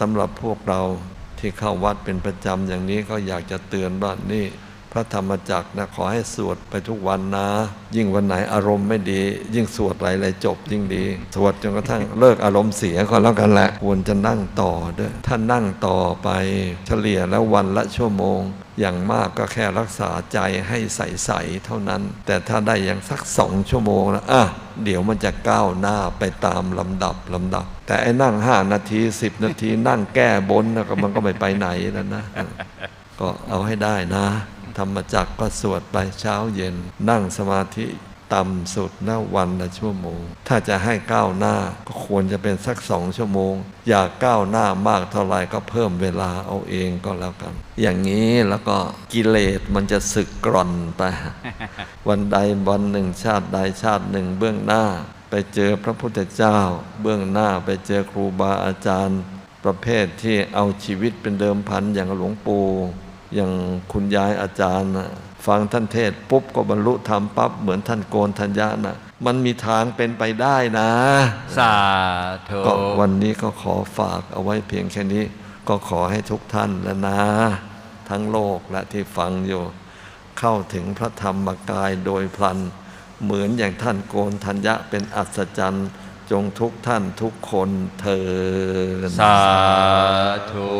สำหรับพวกเราที่เข้าวัดเป็นประจำอย่างนี้ก็อยากจะเตือนว่านี่ พระธรรมจักรนะขอให้สวดไปทุกวันนะ ยิ่งวันไหนอารมณ์ไม่ดี ยิ่งสวดหลายๆจบยิ่งดี สวดจนกระทั่งเลิกอารมณ์เสียก็แล้วกันแหละควรจะนั่งต่อด้วยถ้านั่งต่อไปเฉลี่ยแล้ววันละชั่วโมง อย่างมากก็แค่รักษาใจให้ใสๆเท่านั้น แต่ถ้าได้อย่างสักสองชั่วโมงนะอะเดี๋ยวมันจะก้าวหน้าไปตามลำดับลำดับ แต่ไอ้นั่งห้านาทีสิบนาทีนั่งแก้บนนะมันก็ไม่ไปไหนแล้วนะก็เอาให้ได้นะ ธรรมจักก็สวดไปเช้าเย็น นั่งสมาธิต่ำสุดนะวันละชั่วโมง ถ้าจะให้ก้าวหน้าก็ควรจะเป็นสักสองชั่วโมง อยากก้าวหน้ามากเท่าไหร่ก็เพิ่มเวลาเอาเองก็แล้วกัน อย่างนี้แล้วก็กิเลสมันจะสึกกร่อนไป วันใดวันหนึ่งชาติใดชาติหนึ่งเบื้องหน้า ไปเจอพระพุทธเจ้า เบื้องหน้าไปเจอครูบาอาจารย์ ประเภทที่เอาชีวิตเป็นเดิมพันอย่างหลวงปู่ อย่างคุณยายอาจารย์นะฟังท่านเทศน์ปุ๊บก็บรรลุธรรมปั๊บเหมือนท่านโกนทัญญานะมันมีทางเป็นไปได้นะ สาธุก็วันนี้ก็ขอฝากเอาไว้เพียงแค่นี้ ก็ขอให้ทุกท่านและนะ ทั้งโลกและที่ฟังอยู่ เข้าถึงพระธรรมกายโดยพลัน เหมือนอย่างท่านโกนทัญญะเป็นอัศจรรย์จงทุกท่านทุกคนเธอญสาธุ